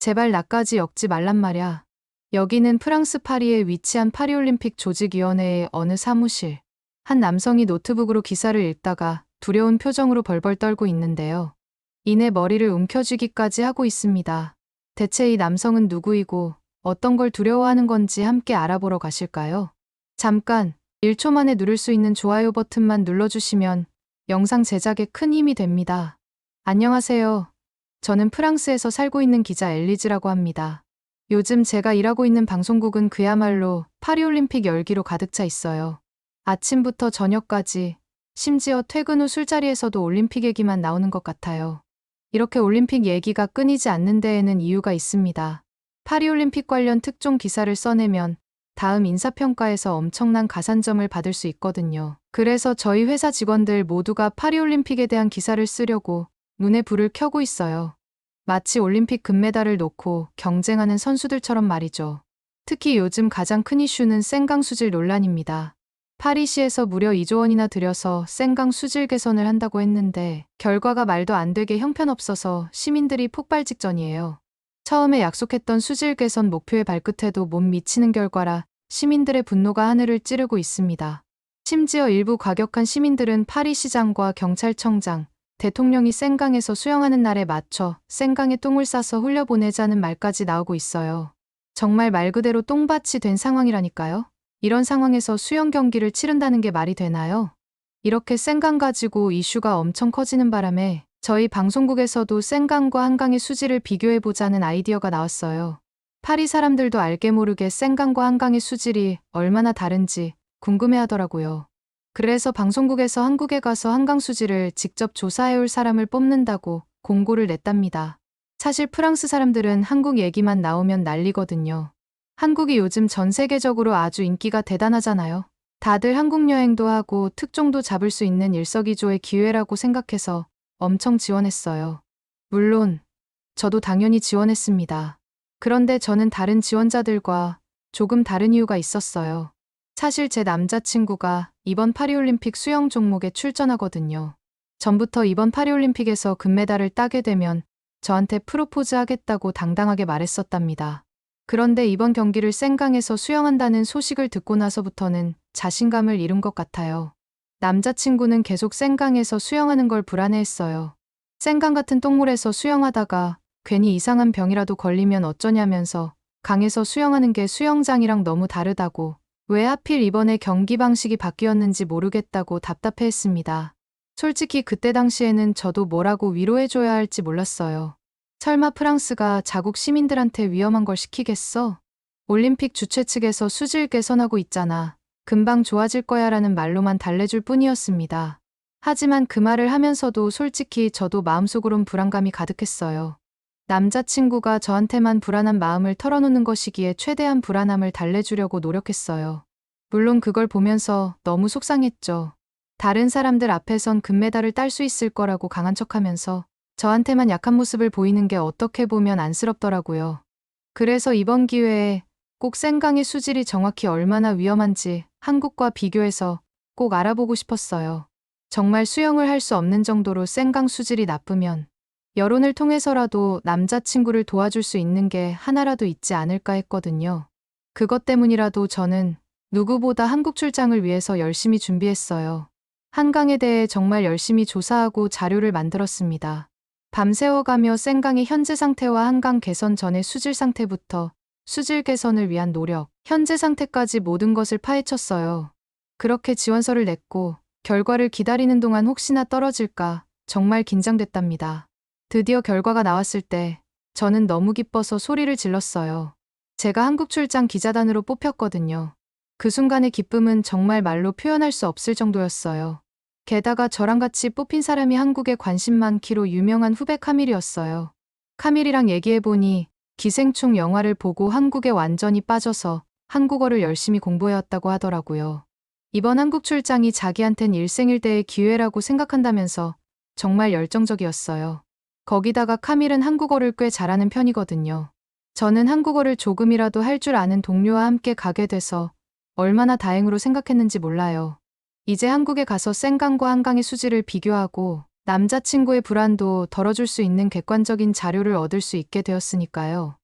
제발 나까지 엮지 말란 말야. 여기는 프랑스 파리에 위치한 파리올림픽 조직위원회의 어느 사무실. 한 남성이 노트북으로 기사를 읽다가 두려운 표정으로 벌벌 떨고 있는데요. 이내 머리를 움켜쥐기까지 하고 있습니다. 대체 이 남성은 누구이고 어떤 걸 두려워하는 건지 함께 알아보러 가실까요? 잠깐 1초 만에 누를 수 있는 좋아요 버튼만 눌러주시면 영상 제작에 큰 힘이 됩니다. 안녕하세요. 저는 프랑스에서 살고 있는 기자 엘리즈라고 합니다. 요즘 제가 일하고 있는 방송국은 그야말로 파리올림픽 열기로 가득 차 있어요. 아침부터 저녁까지, 심지어 퇴근 후 술자리에서도 올림픽 얘기만 나오는 것 같아요. 이렇게 올림픽 얘기가 끊이지 않는 데에는 이유가 있습니다. 파리올림픽 관련 특종 기사를 써내면 다음 인사평가에서 엄청난 가산점을 받을 수 있거든요. 그래서 저희 회사 직원들 모두가 파리올림픽에 대한 기사를 쓰려고 눈에 불을 켜고 있어요. 마치 올림픽 금메달을 놓고 경쟁하는 선수들처럼 말이죠. 특히 요즘 가장 큰 이슈는 생강 수질 논란입니다. 파리시에서 무려 2조 원이나 들여서 생강 수질 개선을 한다고 했는데 결과가 말도 안 되게 형편없어서 시민들이 폭발 직전이에요. 처음에 약속했던 수질 개선 목표의 발끝에도 못 미치는 결과라 시민들의 분노가 하늘을 찌르고 있습니다. 심지어 일부 과격한 시민들은 파리 시장과 경찰청장, 대통령이 생강에서 수영하는 날에 맞춰 생강에 똥을 싸서 흘려보내자는 말까지 나오고 있어요. 정말 말 그대로 똥밭이 된 상황이라니까요. 이런 상황에서 수영 경기를 치른다는 게 말이 되나요? 이렇게 생강 가지고 이슈가 엄청 커지는 바람에 저희 방송국에서도 생강과 한강의 수질을 비교해보자는 아이디어가 나왔어요. 파리 사람들도 알게 모르게 생강과 한강의 수질이 얼마나 다른지 궁금해 하더라고요. 그래서 방송국에서 한국에 가서 한강 수질을 직접 조사해올 사람을 뽑는다고 공고를 냈답니다. 사실 프랑스 사람들은 한국 얘기만 나오면 난리거든요. 한국이 요즘 전 세계적으로 아주 인기가 대단하잖아요. 다들 한국 여행도 하고 특종도 잡을 수 있는 일석이조의 기회라고 생각해서 엄청 지원했어요. 물론, 저도 당연히 지원했습니다. 그런데 저는 다른 지원자들과 조금 다른 이유가 있었어요. 사실 제 남자친구가 이번 파리올림픽 수영 종목에 출전하거든요. 전부터 이번 파리올림픽에서 금메달을 따게 되면 저한테 프로포즈 하겠다고 당당하게 말했었답니다. 그런데 이번 경기를 생강에서 수영한다는 소식을 듣고 나서부터는 자신감을 잃은 것 같아요. 남자친구는 계속 생강에서 수영하는 걸 불안해했어요. 생강 같은 똥물에서 수영하다가 괜히 이상한 병이라도 걸리면 어쩌냐면서 강에서 수영하는 게 수영장이랑 너무 다르다고 왜 하필 이번에 경기 방식이 바뀌었는지 모르겠다고 답답해했습니다. 솔직히 그때 당시에는 저도 뭐라고 위로해줘야 할지 몰랐어요. 설마 프랑스가 자국 시민들한테 위험한 걸 시키겠어? 올림픽 주최 측에서 수질 개선하고 있잖아. 금방 좋아질 거야 라는 말로만 달래줄 뿐이었습니다. 하지만 그 말을 하면서도 솔직히 저도 마음속으론 불안감이 가득했어요. 남자친구가 저한테만 불안한 마음을 털어놓는 것이기에 최대한 불안함을 달래주려고 노력했어요. 물론 그걸 보면서 너무 속상했죠. 다른 사람들 앞에선 금메달을 딸 수 있을 거라고 강한 척하면서 저한테만 약한 모습을 보이는 게 어떻게 보면 안쓰럽더라고요. 그래서 이번 기회에 꼭 생강의 수질이 정확히 얼마나 위험한지 한국과 비교해서 꼭 알아보고 싶었어요. 정말 수영을 할 수 없는 정도로 생강 수질이 나쁘면 여론을 통해서라도 남자친구를 도와줄 수 있는 게 하나라도 있지 않을까 했거든요. 그것 때문이라도 저는 누구보다 한국 출장을 위해서 열심히 준비했어요. 한강에 대해 정말 열심히 조사하고 자료를 만들었습니다. 밤새워가며 생강의 현재 상태와 한강 개선 전의 수질 상태부터 수질 개선을 위한 노력, 현재 상태까지 모든 것을 파헤쳤어요. 그렇게 지원서를 냈고 결과를 기다리는 동안 혹시나 떨어질까 정말 긴장됐답니다. 드디어 결과가 나왔을 때 저는 너무 기뻐서 소리를 질렀어요. 제가 한국 출장 기자단으로 뽑혔거든요. 그 순간의 기쁨은 정말 말로 표현할 수 없을 정도였어요. 게다가 저랑 같이 뽑힌 사람이 한국에 관심 많기로 유명한 후배 카밀이었어요. 카밀이랑 얘기해보니 기생충 영화를 보고 한국에 완전히 빠져서 한국어를 열심히 공부해왔다고 하더라고요. 이번 한국 출장이 자기한텐 일생일대의 기회라고 생각한다면서 정말 열정적이었어요. 거기다가 카밀은 한국어를 꽤 잘하는 편이거든요. 저는 한국어를 조금이라도 할 줄 아는 동료와 함께 가게 돼서 얼마나 다행으로 생각했는지 몰라요. 이제 한국에 가서 생강과 한강의 수질을 비교하고 남자친구의 불안도 덜어줄 수 있는 객관적인 자료를 얻을 수 있게 되었으니까요.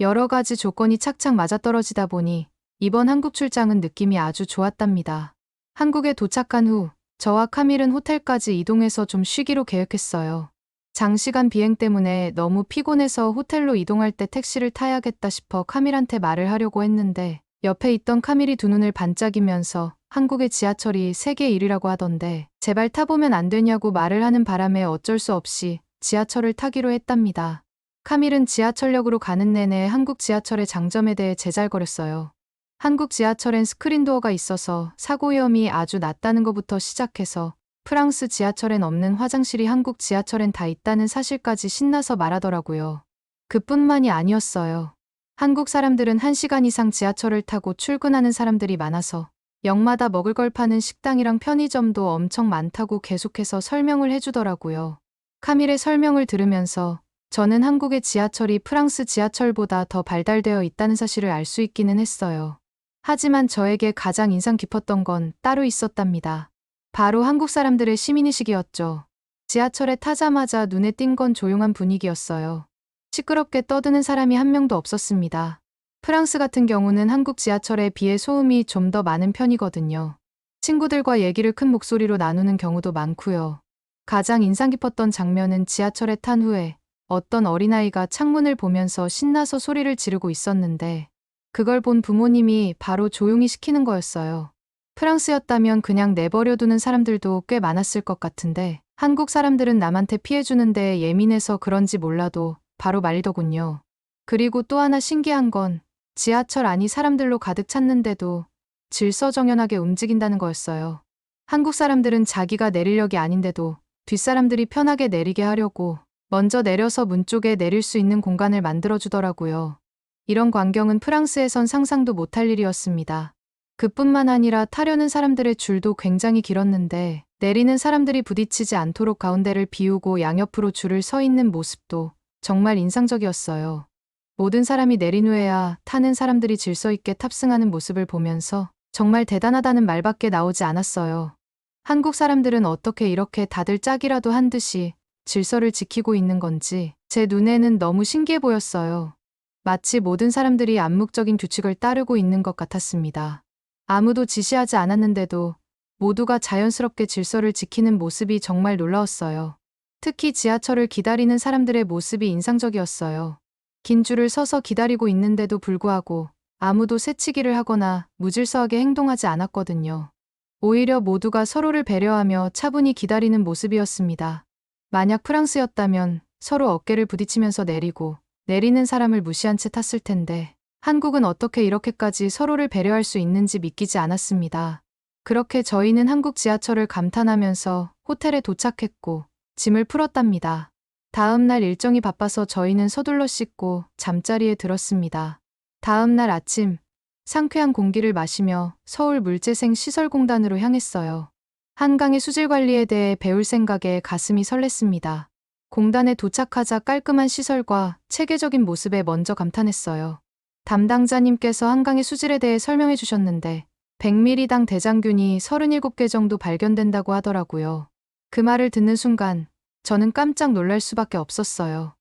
여러 가지 조건이 착착 맞아떨어지다 보니 이번 한국 출장은 느낌이 아주 좋았답니다. 한국에 도착한 후 저와 카밀은 호텔까지 이동해서 좀 쉬기로 계획했어요. 장시간 비행 때문에 너무 피곤해서 호텔로 이동할 때 택시를 타야겠다 싶어 카밀한테 말을 하려고 했는데 옆에 있던 카밀이 두 눈을 반짝이면서 한국의 지하철이 세계 1위라고 하던데 제발 타보면 안 되냐고 말을 하는 바람에 어쩔 수 없이 지하철을 타기로 했답니다. 카밀은 지하철역으로 가는 내내 한국 지하철의 장점에 대해 제잘거렸어요. 한국 지하철엔 스크린도어가 있어서 사고 위험이 아주 낮다는 것부터 시작해서 프랑스 지하철엔 없는 화장실이 한국 지하철엔 다 있다는 사실까지 신나서 말하더라고요. 그뿐만이 아니었어요. 한국 사람들은 1시간 이상 지하철을 타고 출근하는 사람들이 많아서 역마다 먹을 걸 파는 식당이랑 편의점도 엄청 많다고 계속해서 설명을 해주더라고요. 카밀의 설명을 들으면서 저는 한국의 지하철이 프랑스 지하철보다 더 발달되어 있다는 사실을 알 수 있기는 했어요. 하지만 저에게 가장 인상 깊었던 건 따로 있었답니다. 바로 한국 사람들의 시민의식이었죠. 지하철에 타자마자 눈에 띈 건 조용한 분위기였어요. 시끄럽게 떠드는 사람이 한 명도 없었습니다. 프랑스 같은 경우는 한국 지하철에 비해 소음이 좀 더 많은 편이거든요. 친구들과 얘기를 큰 목소리로 나누는 경우도 많고요. 가장 인상 깊었던 장면은 지하철에 탄 후에 어떤 어린아이가 창문을 보면서 신나서 소리를 지르고 있었는데 그걸 본 부모님이 바로 조용히 시키는 거였어요. 프랑스였다면 그냥 내버려두는 사람들도 꽤 많았을 것 같은데 한국 사람들은 남한테 피해주는 데 예민해서 그런지 몰라도 바로 말리더군요. 그리고 또 하나 신기한 건 지하철 안이 사람들로 가득 찼는데도 질서정연하게 움직인다는 거였어요. 한국 사람들은 자기가 내리력이 아닌데도 뒷사람들이 편하게 내리게 하려고 먼저 내려서 문 쪽에 내릴 수 있는 공간을 만들어주더라고요. 이런 광경은 프랑스에선 상상도 못할 일이었습니다. 그뿐만 아니라 타려는 사람들의 줄도 굉장히 길었는데 내리는 사람들이 부딪히지 않도록 가운데를 비우고 양옆으로 줄을 서 있는 모습도 정말 인상적이었어요. 모든 사람이 내린 후에야 타는 사람들이 질서 있게 탑승하는 모습을 보면서 정말 대단하다는 말밖에 나오지 않았어요. 한국 사람들은 어떻게 이렇게 다들 짝이라도 한 듯이 질서를 지키고 있는 건지 제 눈에는 너무 신기해 보였어요. 마치 모든 사람들이 암묵적인 규칙을 따르고 있는 것 같았습니다. 아무도 지시하지 않았는데도 모두가 자연스럽게 질서를 지키는 모습이 정말 놀라웠어요. 특히 지하철을 기다리는 사람들의 모습이 인상적이었어요. 긴 줄을 서서 기다리고 있는데도 불구하고 아무도 새치기를 하거나 무질서하게 행동하지 않았거든요. 오히려 모두가 서로를 배려하며 차분히 기다리는 모습이었습니다. 만약 프랑스였다면 서로 어깨를 부딪히면서 내리고 내리는 사람을 무시한 채 탔을 텐데 한국은 어떻게 이렇게까지 서로를 배려할 수 있는지 믿기지 않았습니다. 그렇게 저희는 한국 지하철을 감탄하면서 호텔에 도착했고 짐을 풀었답니다. 다음 날 일정이 바빠서 저희는 서둘러 씻고 잠자리에 들었습니다. 다음 날 아침 상쾌한 공기를 마시며 서울 물재생 시설공단으로 향했어요. 한강의 수질 관리에 대해 배울 생각에 가슴이 설렜습니다. 공단에 도착하자 깔끔한 시설과 체계적인 모습에 먼저 감탄했어요. 담당자님께서 한강의 수질에 대해 설명해 주셨는데 100ml당 대장균이 37개 정도 발견된다고 하더라고요. 그 말을 듣는 순간 저는 깜짝 놀랄 수밖에 없었어요.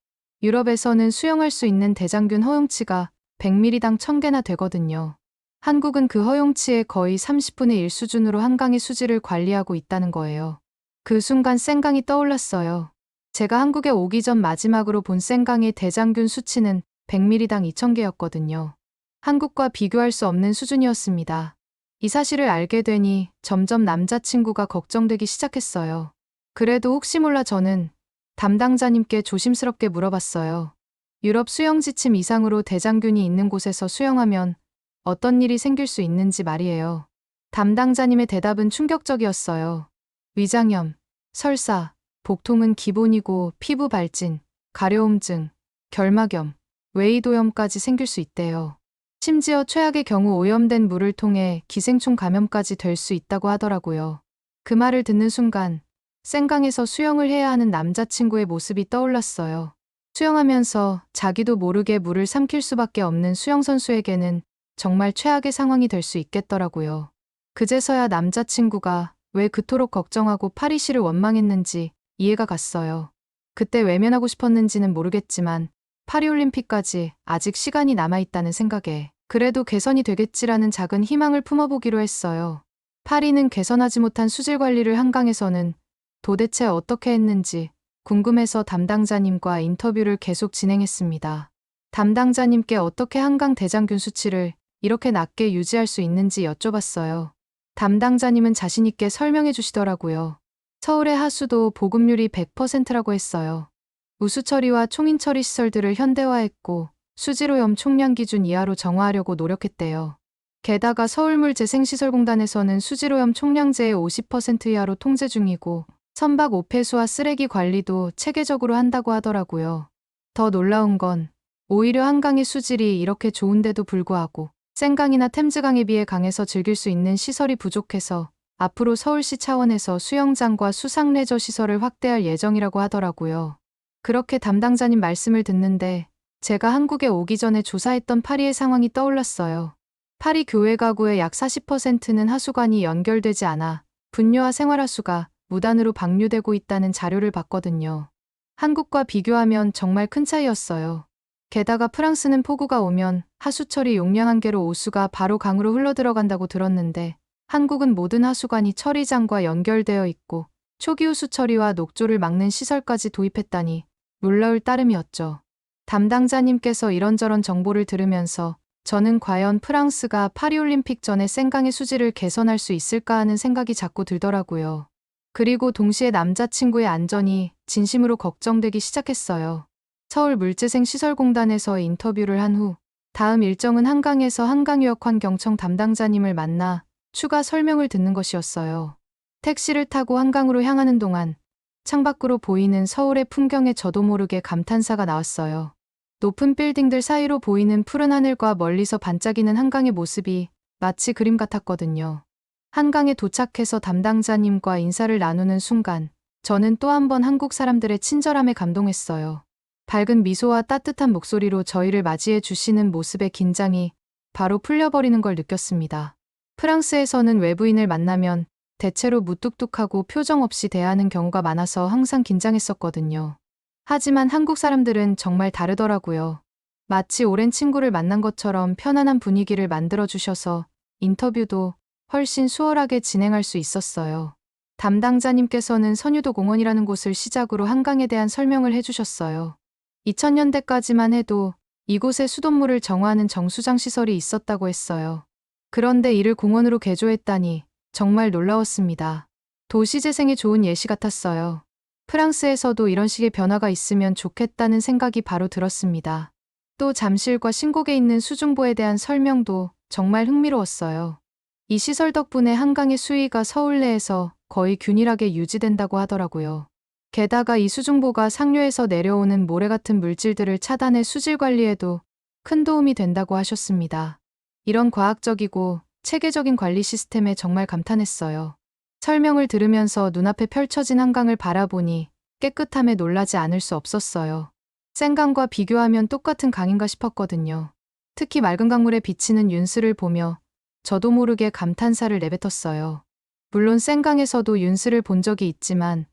유럽에서는 수용할 수 있는 대장균 허용치가 100ml당 1000개나 되거든요. 한국은 그 허용치의 거의 30분의 1 수준으로 한강의 수질을 관리하고 있다는 거예요. 그 순간 생강이 떠올랐어요. 제가 한국에 오기 전 마지막으로 본 생강의 대장균 수치는 100ml당 2000개였거든요. 한국과 비교할 수 없는 수준이었습니다. 이 사실을 알게 되니 점점 남자친구가 걱정되기 시작했어요. 그래도 혹시 몰라 저는 담당자님께 조심스럽게 물어봤어요. 유럽 수영 지침 이상으로 대장균이 있는 곳에서 수영하면 어떤 일이 생길 수 있는지 말이에요. 담당자님의 대답은 충격적이었어요. 위장염, 설사, 복통은 기본이고 피부 발진, 가려움증, 결막염, 웨이도염까지 생길 수 있대요. 심지어 최악의 경우 오염된 물을 통해 기생충 감염까지 될 수 있다고 하더라고요. 그 말을 듣는 순간 생강에서 수영을 해야 하는 남자친구의 모습이 떠올랐어요. 수영하면서 자기도 모르게 물을 삼킬 수밖에 없는 수영선수에게는 정말 최악의 상황이 될 수 있겠더라고요. 그제서야 남자친구가 왜 그토록 걱정하고 파리시를 원망했는지 이해가 갔어요. 그때 외면하고 싶었는지는 모르겠지만 파리올림픽까지 아직 시간이 남아있다는 생각에 그래도 개선이 되겠지라는 작은 희망을 품어보기로 했어요. 파리는 개선하지 못한 수질 관리를 한강에서는 도대체 어떻게 했는지 궁금해서 담당자님과 인터뷰를 계속 진행했습니다. 담당자님께 어떻게 한강 대장균 수치를 이렇게 낮게 유지할 수 있는지 여쭤봤어요. 담당자님은 자신있게 설명해 주시더라고요. 서울의 하수도 보급률이 100%라고 했어요. 우수 처리와 총인 처리 시설들을 현대화했고 수질오염 총량 기준 이하로 정화하려고 노력했대요. 게다가 서울물재생시설공단에서는 수질오염 총량제의 50% 이하로 통제 중이고 선박 오폐수와 쓰레기 관리도 체계적으로 한다고 하더라고요. 더 놀라운 건 오히려 한강의 수질이 이렇게 좋은데도 불구하고 센강이나 템즈강에 비해 강에서 즐길 수 있는 시설이 부족해서 앞으로 서울시 차원에서 수영장과 수상 레저 시설을 확대할 예정이라고 하더라고요. 그렇게 담당자님 말씀을 듣는데 제가 한국에 오기 전에 조사했던 파리의 상황이 떠올랐어요. 파리 교외 가구의 약 40%는 하수관이 연결되지 않아 분뇨와 생활하수가 무단으로 방류되고 있다는 자료를 봤거든요. 한국과 비교하면 정말 큰 차이였어요. 게다가 프랑스는 폭우가 오면 하수처리 용량 한계로 오수가 바로 강으로 흘러들어간다고 들었는데 한국은 모든 하수관이 처리장과 연결되어 있고 초기 호수 처리와 녹조를 막는 시설까지 도입했다니 놀라울 따름이었죠. 담당자님께서 이런저런 정보를 들으면서 저는 과연 프랑스가 파리올림픽 전에 생강의 수질을 개선할 수 있을까 하는 생각이 자꾸 들더라고요. 그리고 동시에 남자친구의 안전이 진심으로 걱정되기 시작했어요. 서울 물재생 시설공단에서 인터뷰를 한 후 다음 일정은 한강에서 한강유역 환경청 담당자님을 만나 추가 설명을 듣는 것이었어요. 택시를 타고 한강으로 향하는 동안 창밖으로 보이는 서울의 풍경에 저도 모르게 감탄사가 나왔어요. 높은 빌딩들 사이로 보이는 푸른 하늘과 멀리서 반짝이는 한강의 모습이 마치 그림 같았거든요. 한강에 도착해서 담당자님과 인사를 나누는 순간 저는 또 한 번 한국 사람들의 친절함에 감동했어요. 밝은 미소와 따뜻한 목소리로 저희를 맞이해 주시는 모습의 긴장이 바로 풀려버리는 걸 느꼈습니다. 프랑스에서는 외부인을 만나면 대체로 무뚝뚝하고 표정 없이 대하는 경우가 많아서 항상 긴장했었거든요. 하지만 한국 사람들은 정말 다르더라고요. 마치 오랜 친구를 만난 것처럼 편안한 분위기를 만들어 주셔서 인터뷰도 훨씬 수월하게 진행할 수 있었어요. 담당자님께서는 선유도 공원이라는 곳을 시작으로 한강에 대한 설명을 해주셨어요. 2000년대까지만 해도 이곳에 수돗물을 정화하는 정수장 시설이 있었다고 했어요. 그런데 이를 공원으로 개조했다니 정말 놀라웠습니다. 도시재생에 좋은 예시 같았어요. 프랑스에서도 이런 식의 변화가 있으면 좋겠다는 생각이 바로 들었습니다. 또 잠실과 신곡에 있는 수중보에 대한 설명도 정말 흥미로웠어요. 이 시설 덕분에 한강의 수위가 서울 내에서 거의 균일하게 유지된다고 하더라고요. 게다가 이 수중보가 상류에서 내려오는 모래 같은 물질들을 차단해 수질 관리에도 큰 도움이 된다고 하셨습니다. 이런 과학적이고 체계적인 관리 시스템에 정말 감탄했어요. 설명을 들으면서 눈앞에 펼쳐진 한강을 바라보니 깨끗함에 놀라지 않을 수 없었어요. 센강과 비교하면 똑같은 강인가 싶었거든요. 특히 맑은 강물에 비치는 윤슬을 보며 저도 모르게 감탄사를 내뱉었어요. 물론 센강에서도 윤슬을 본 적이 있지만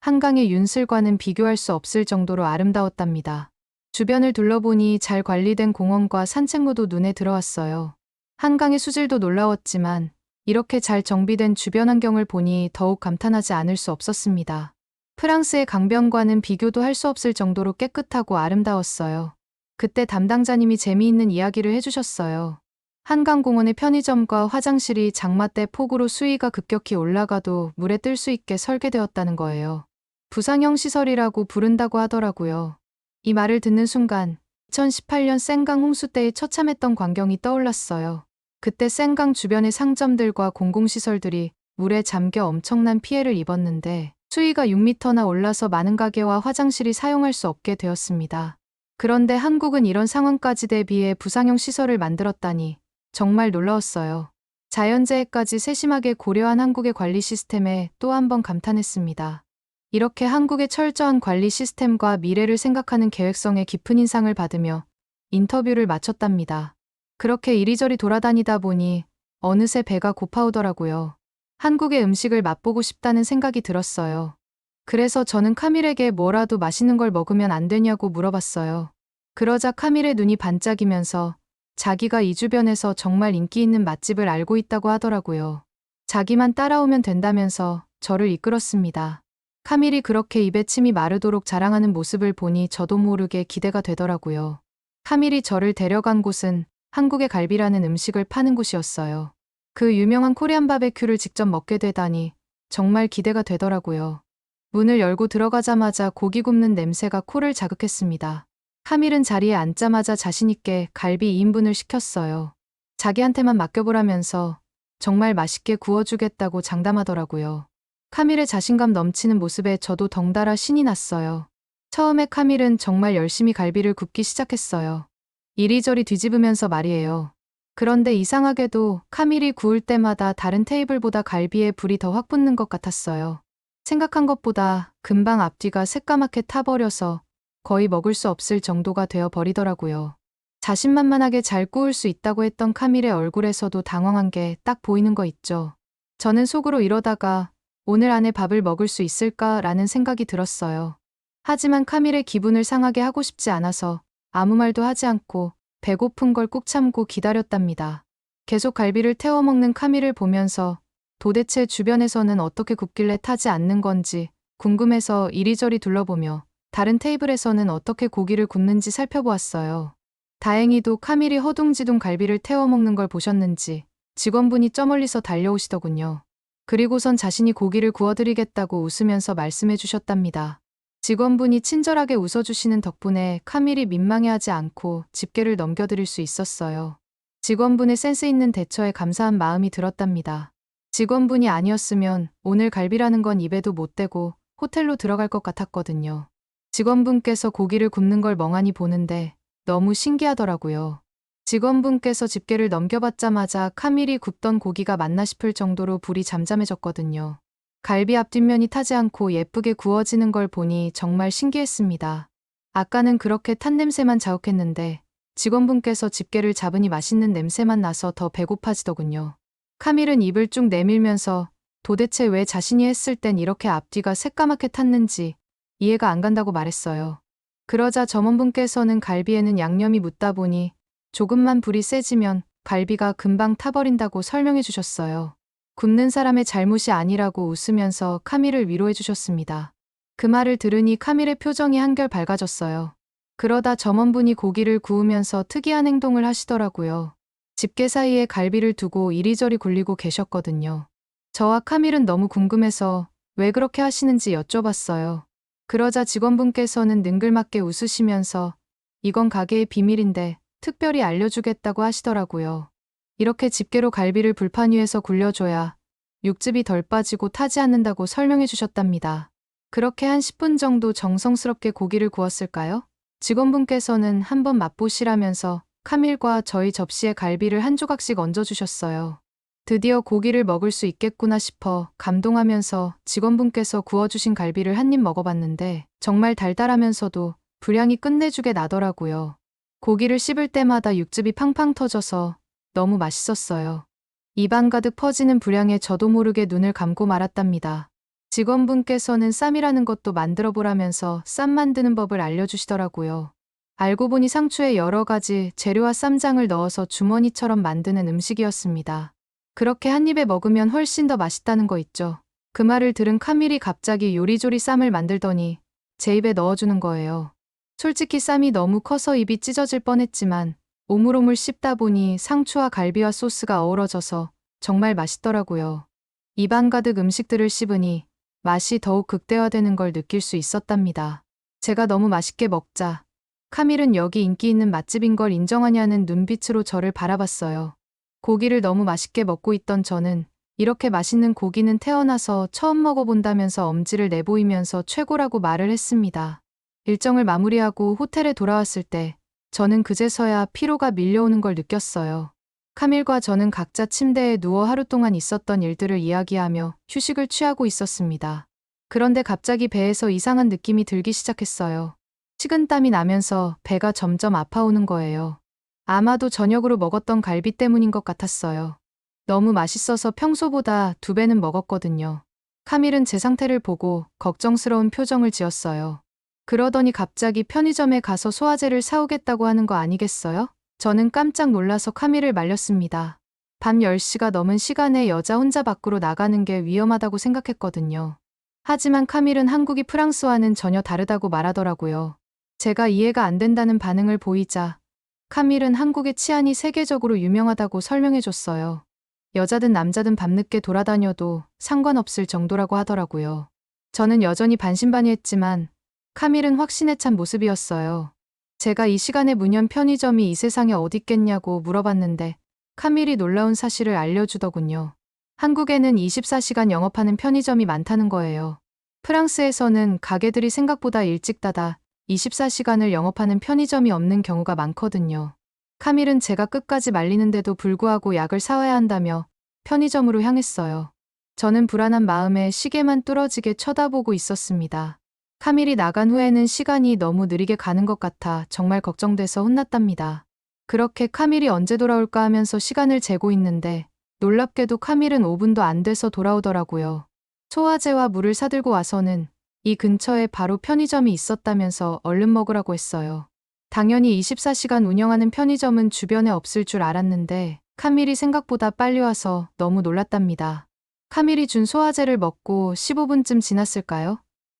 한강의 윤슬과는 비교할 수 없을 정도로 아름다웠답니다. 주변을 둘러보니 잘 관리된 공원과 산책로도 눈에 들어왔어요. 한강의 수질도 놀라웠지만 이렇게 잘 정비된 주변 환경을 보니 더욱 감탄하지 않을 수 없었습니다. 프랑스의 강변과는 비교도 할 수 없을 정도로 깨끗하고 아름다웠어요. 그때 담당자님이 재미있는 이야기를 해주셨어요. 한강공원의 편의점과 화장실이 장마 때 폭우로 수위가 급격히 올라가도 물에 뜰 수 있게 설계되었다는 거예요. 부상형 시설이라고 부른다고 하더라고요. 이 말을 듣는 순간 2018년 센강 홍수 때의 처참했던 광경이 떠올랐어요. 그때 센강 주변의 상점들과 공공시설들이 물에 잠겨 엄청난 피해를 입었는데 수위가 6m나 올라서 많은 가게와 화장실이 사용할 수 없게 되었습니다. 그런데 한국은 이런 상황까지 대비해 부상형 시설을 만들었다니 정말 놀라웠어요. 자연재해까지 세심하게 고려한 한국의 관리 시스템에 또 한 번 감탄했습니다. 이렇게 한국의 철저한 관리 시스템과 미래를 생각하는 계획성에 깊은 인상을 받으며 인터뷰를 마쳤답니다. 그렇게 이리저리 돌아다니다 보니 어느새 배가 고파오더라고요. 한국의 음식을 맛보고 싶다는 생각이 들었어요. 그래서 저는 카밀에게 뭐라도 맛있는 걸 먹으면 안 되냐고 물어봤어요. 그러자 카밀의 눈이 반짝이면서 자기가 이 주변에서 정말 인기 있는 맛집을 알고 있다고 하더라고요. 자기만 따라오면 된다면서 저를 이끌었습니다. 카밀이 그렇게 입에 침이 마르도록 자랑하는 모습을 보니 저도 모르게 기대가 되더라고요. 카밀이 저를 데려간 곳은 한국의 갈비라는 음식을 파는 곳이었어요. 그 유명한 코리안 바베큐를 직접 먹게 되다니 정말 기대가 되더라고요. 문을 열고 들어가자마자 고기 굽는 냄새가 코를 자극했습니다. 카밀은 자리에 앉자마자 자신있게 갈비 2인분을 시켰어요. 자기한테만 맡겨보라면서 정말 맛있게 구워주겠다고 장담하더라고요. 카밀의 자신감 넘치는 모습에 저도 덩달아 신이 났어요. 처음에 카밀은 정말 열심히 갈비를 굽기 시작했어요. 이리저리 뒤집으면서 말이에요. 그런데 이상하게도 카밀이 구울 때마다 다른 테이블보다 갈비에 불이 더 확 붙는 것 같았어요. 생각한 것보다 금방 앞뒤가 새까맣게 타버려서 거의 먹을 수 없을 정도가 되어 버리더라고요. 자신만만하게 잘 구울 수 있다고 했던 카밀의 얼굴에서도 당황한 게 딱 보이는 거 있죠. 저는 속으로 이러다가 오늘 안에 밥을 먹을 수 있을까라는 생각이 들었어요. 하지만 카밀의 기분을 상하게 하고 싶지 않아서 아무 말도 하지 않고 배고픈 걸 꾹 참고 기다렸답니다. 계속 갈비를 태워 먹는 카밀을 보면서 도대체 주변에서는 어떻게 굽길래 타지 않는 건지 궁금해서 이리저리 둘러보며 다른 테이블에서는 어떻게 고기를 굽는지 살펴보았어요. 다행히도 카밀이 허둥지둥 갈비를 태워 먹는 걸 보셨는지 직원분이 저 멀리서 달려오시더군요. 그리고선 자신이 고기를 구워드리겠다고 웃으면서 말씀해 주셨답니다. 직원분이 친절하게 웃어주시는 덕분에 카밀이 민망해하지 않고 집게를 넘겨드릴 수 있었어요. 직원분의 센스 있는 대처에 감사한 마음이 들었답니다. 직원분이 아니었으면 오늘 갈비라는 건 입에도 못 대고 호텔로 들어갈 것 같았거든요. 직원분께서 고기를 굽는 걸 멍하니 보는데 너무 신기하더라고요. 직원분께서 집게를 넘겨받자마자 카밀이 굽던 고기가 맞나 싶을 정도로 불이 잠잠해졌거든요. 갈비 앞뒷면이 타지 않고 예쁘게 구워지는 걸 보니 정말 신기했습니다. 아까는 그렇게 탄 냄새만 자욱했는데 직원분께서 집게를 잡으니 맛있는 냄새만 나서 더 배고파지더군요. 카밀은 입을 쭉 내밀면서 도대체 왜 자신이 했을 땐 이렇게 앞뒤가 새까맣게 탔는지 이해가 안 간다고 말했어요. 그러자 점원분께서는 갈비에는 양념이 묻다 보니 조금만 불이 세지면 갈비가 금방 타버린다고 설명해 주셨어요. 굽는 사람의 잘못이 아니라고 웃으면서 카밀을 위로해 주셨습니다. 그 말을 들으니 카밀의 표정이 한결 밝아졌어요. 그러다 점원분이 고기를 구우면서 특이한 행동을 하시더라고요. 집게 사이에 갈비를 두고 이리저리 굴리고 계셨거든요. 저와 카밀은 너무 궁금해서 왜 그렇게 하시는지 여쭤봤어요. 그러자 직원분께서는 능글맞게 웃으시면서 이건 가게의 비밀인데 특별히 알려주겠다고 하시더라고요. 이렇게 집게로 갈비를 불판 위에서 굴려줘야 육즙이 덜 빠지고 타지 않는다고 설명해 주셨답니다. 그렇게 한 10분 정도 정성스럽게 고기를 구웠을까요? 직원분께서는 한번 맛보시라면서 카밀과 저희 접시에 갈비를 한 조각씩 얹어주셨어요. 드디어 고기를 먹을 수 있겠구나 싶어 감동하면서 직원분께서 구워주신 갈비를 한 입 먹어봤는데 정말 달달하면서도 분량이 끝내주게 나더라고요. 고기를 씹을 때마다 육즙이 팡팡 터져서 너무 맛있었어요. 입안 가득 퍼지는 분량에 저도 모르게 눈을 감고 말았답니다. 직원분께서는 쌈이라는 것도 만들어 보라면서 쌈 만드는 법을 알려주시더라고요. 알고 보니 상추에 여러 가지 재료와 쌈장을 넣어서 주머니처럼 만드는 음식이었습니다. 그렇게 한 입에 먹으면 훨씬 더 맛있다는 거 있죠. 그 말을 들은 카밀이 갑자기 요리조리 쌈을 만들더니 제 입에 넣어주는 거예요. 솔직히 쌈이 너무 커서 입이 찢어질 뻔했지만 오물오물 씹다 보니 상추와 갈비와 소스가 어우러져서 정말 맛있더라고요. 입안 가득 음식들을 씹으니 맛이 더욱 극대화되는 걸 느낄 수 있었답니다. 제가 너무 맛있게 먹자. 카밀은 여기 인기 있는 맛집인 걸 인정하냐는 눈빛으로 저를 바라봤어요. 고기를 너무 맛있게 먹고 있던 저는 이렇게 맛있는 고기는 태어나서 처음 먹어본다면서 엄지를 내보이면서 최고라고 말을 했습니다. 일정을 마무리하고 호텔에 돌아왔을 때 저는 그제서야 피로가 밀려오는 걸 느꼈어요. 카밀과 저는 각자 침대에 누워 하루 동안 있었던 일들을 이야기하며 휴식을 취하고 있었습니다. 그런데 갑자기 배에서 이상한 느낌이 들기 시작했어요. 식은땀이 나면서 배가 점점 아파오는 거예요. 아마도 저녁으로 먹었던 갈비 때문인 것 같았어요. 너무 맛있어서 평소보다 두 배는 먹었거든요. 카밀은 제 상태를 보고 걱정스러운 표정을 지었어요. 그러더니 갑자기 편의점에 가서 소화제를 사오겠다고 하는 거 아니겠어요? 저는 깜짝 놀라서 카밀을 말렸습니다. 밤 10시가 넘은 시간에 여자 혼자 밖으로 나가는 게 위험하다고 생각했거든요. 하지만 카밀은 한국이 프랑스와는 전혀 다르다고 말하더라고요. 제가 이해가 안 된다는 반응을 보이자 카밀은 한국의 치안이 세계적으로 유명하다고 설명해줬어요. 여자든 남자든 밤늦게 돌아다녀도 상관없을 정도라고 하더라고요. 저는 여전히 반신반의했지만 카밀은 확신에 찬 모습이었어요. 제가 이 시간에 문연 편의점이 이 세상에 어딨겠냐고 물어봤는데 카밀이 놀라운 사실을 알려주더군요. 한국에는 24시간 영업하는 편의점이 많다는 거예요. 프랑스에서는 가게들이 생각보다 일찍 닫아 24시간을 영업하는 편의점이 없는 경우가 많거든요. 카밀은 제가 끝까지 말리는데도 불구하고 약을 사와야 한다며 편의점으로 향했어요. 저는 불안한 마음에 시계만 뚫어지게 쳐다보고 있었습니다. 카밀이 나간 후에는 시간이 너무 느리게 가는 것 같아 정말 걱정돼서 혼났답니다. 그렇게 카밀이 언제 돌아올까 하면서 시간을 재고 있는데 놀랍게도 카밀은 5분도 안 돼서 돌아오더라고요. 소화제와 물을 사들고 와서는 이 근처에 바로 편의점이 있었다면서 얼른 먹으라고 했어요. 당연히 24시간 운영하는 편의점은 주변에 없을 줄 알았는데 카밀이 생각보다 빨리 와서 너무 놀랐답니다. 카밀이 준 소화제를 먹고 15분쯤 지났을까요?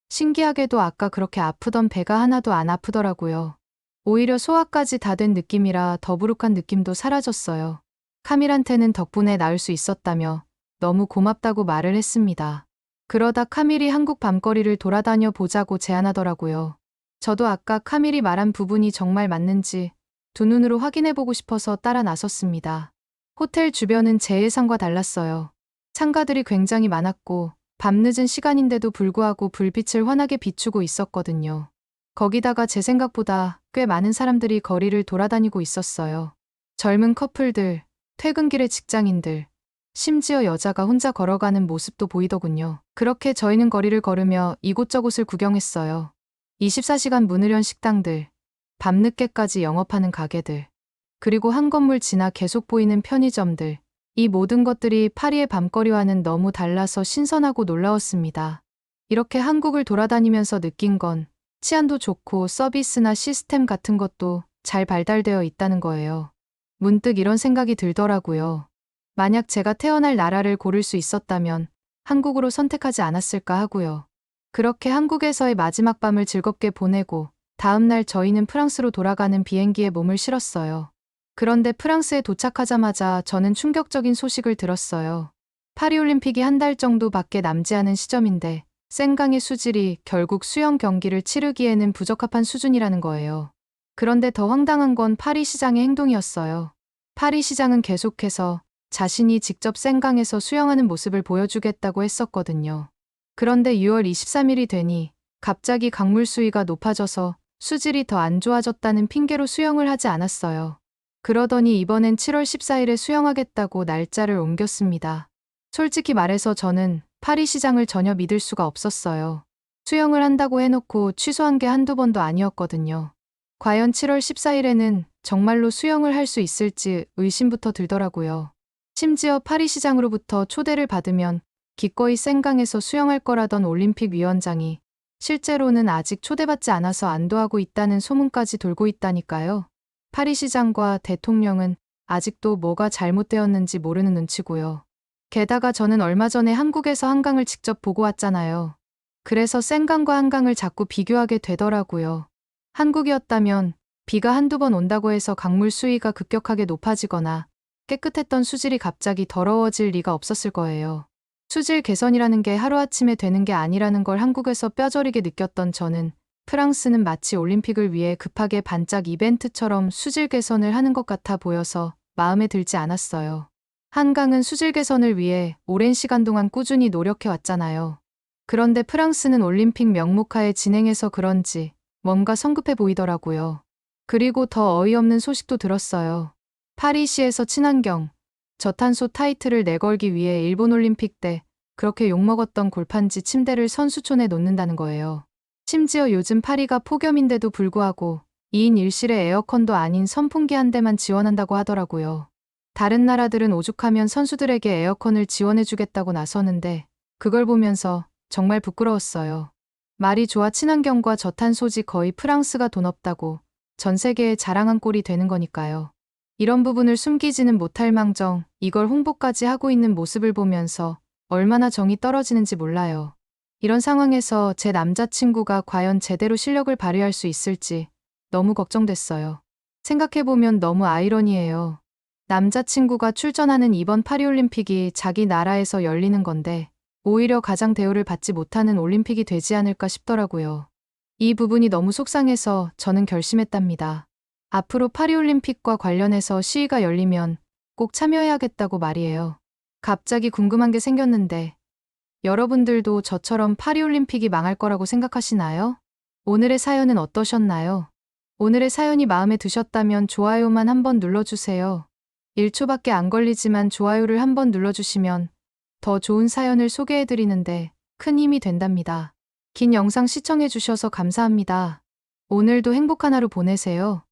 신기하게도 아까 그렇게 아프던 배가 하나도 안 아프더라고요. 오히려 소화까지 다 된 느낌이라 더부룩한 느낌도 사라졌어요. 카밀한테는 덕분에 나을 수 있었다며 너무 고맙다고 말을 했습니다. 그러다 카밀이 한국 밤거리를 돌아다녀 보자고 제안하더라고요. 저도 아까 카밀이 말한 부분이 정말 맞는지 두 눈으로 확인해보고 싶어서 따라 나섰습니다. 호텔 주변은 제 예상과 달랐어요. 상가들이 굉장히 많았고 밤늦은 시간인데도 불구하고 불빛을 환하게 비추고 있었거든요. 거기다가 제 생각보다 꽤 많은 사람들이 거리를 돌아다니고 있었어요. 젊은 커플들, 퇴근길의 직장인들, 심지어 여자가 혼자 걸어가는 모습도 보이더군요. 그렇게 저희는 거리를 걸으며 이곳저곳을 구경했어요. 24시간 문을 연 식당들, 밤늦게까지 영업하는 가게들, 그리고 한 건물 지나 계속 보이는 편의점들, 이 모든 것들이 파리의 밤거리와는 너무 달라서 신선하고 놀라웠습니다. 이렇게 한국을 돌아다니면서 느낀 건 치안도 좋고 서비스나 시스템 같은 것도 잘 발달되어 있다는 거예요. 문득 이런 생각이 들더라고요. 만약 제가 태어날 나라를 고를 수 있었다면 한국으로 선택하지 않았을까 하고요. 그렇게 한국에서의 마지막 밤을 즐겁게 보내고 다음날 저희는 프랑스로 돌아가는 비행기에 몸을 실었어요. 그런데 프랑스에 도착하자마자 저는 충격적인 소식을 들었어요. 파리올림픽이 한 달 정도밖에 남지 않은 시점인데 생강의 수질이 결국 수영 경기를 치르기에는 부적합한 수준이라는 거예요. 그런데 더 황당한 건 파리 시장의 행동이었어요. 파리 시장은 계속해서 자신이 직접 생강에서 수영하는 모습을 보여주겠다고 했었거든요. 그런데 6월 23일이 되니 갑자기 강물 수위가 높아져서 수질이 더 안 좋아졌다는 핑계로 수영을 하지 않았어요. 그러더니 이번엔 7월 14일에 수영하겠다고 날짜를 옮겼습니다. 솔직히 말해서 저는 파리 시장을 전혀 믿을 수가 없었어요. 수영을 한다고 해놓고 취소한 게 한두 번도 아니었거든요. 과연 7월 14일에는 정말로 수영을 할 수 있을지 의심부터 들더라고요. 심지어 파리 시장으로부터 초대를 받으면 기꺼이 생강에서 수영할 거라던 올림픽 위원장이 실제로는 아직 초대받지 않아서 안도하고 있다는 소문까지 돌고 있다니까요. 파리 시장과 대통령은 아직도 뭐가 잘못되었는지 모르는 눈치고요. 게다가 저는 얼마 전에 한국에서 한강을 직접 보고 왔잖아요. 그래서 생강과 한강을 자꾸 비교하게 되더라고요. 한국이었다면 비가 한두 번 온다고 해서 강물 수위가 급격하게 높아지거나 깨끗했던 수질이 갑자기 더러워질 리가 없었을 거예요. 수질 개선이라는 게 하루아침에 되는 게 아니라는 걸 한국에서 뼈저리게 느꼈던 저는 프랑스는 마치 올림픽을 위해 급하게 반짝 이벤트처럼 수질 개선을 하는 것 같아 보여서 마음에 들지 않았어요. 한강은 수질 개선을 위해 오랜 시간 동안 꾸준히 노력해 왔잖아요. 그런데 프랑스는 올림픽 명목하에 진행해서 그런지 뭔가 성급해 보이더라고요. 그리고 더 어이없는 소식도 들었어요. 파리시에서 친환경, 저탄소 타이틀을 내걸기 위해 일본 올림픽 때 그렇게 욕먹었던 골판지 침대를 선수촌에 놓는다는 거예요. 심지어 요즘 파리가 폭염인데도 불구하고 2인 1실의 에어컨도 아닌 선풍기 한 대만 지원한다고 하더라고요. 다른 나라들은 오죽하면 선수들에게 에어컨을 지원해주겠다고 나서는데 그걸 보면서 정말 부끄러웠어요. 말이 좋아 친환경과 저탄소지 거의 프랑스가 돈 없다고 전 세계에 자랑한 꼴이 되는 거니까요. 이런 부분을 숨기지는 못할 망정 이걸 홍보까지 하고 있는 모습을 보면서 얼마나 정이 떨어지는지 몰라요. 이런 상황에서 제 남자친구가 과연 제대로 실력을 발휘할 수 있을지 너무 걱정됐어요. 생각해보면 너무 아이러니해요. 남자친구가 출전하는 이번 파리올림픽이 자기 나라에서 열리는 건데 오히려 가장 대우를 받지 못하는 올림픽이 되지 않을까 싶더라고요. 이 부분이 너무 속상해서 저는 결심했답니다. 앞으로 파리올림픽과 관련해서 시위가 열리면 꼭 참여해야겠다고 말이에요. 갑자기 궁금한 게 생겼는데 여러분들도 저처럼 파리올림픽이 망할 거라고 생각하시나요? 오늘의 사연은 어떠셨나요? 오늘의 사연이 마음에 드셨다면 좋아요만 한번 눌러주세요. 1초밖에 안 걸리지만 좋아요를 한번 눌러주시면 더 좋은 사연을 소개해드리는데 큰 힘이 된답니다. 긴 영상 시청해주셔서 감사합니다. 오늘도 행복한 하루 보내세요.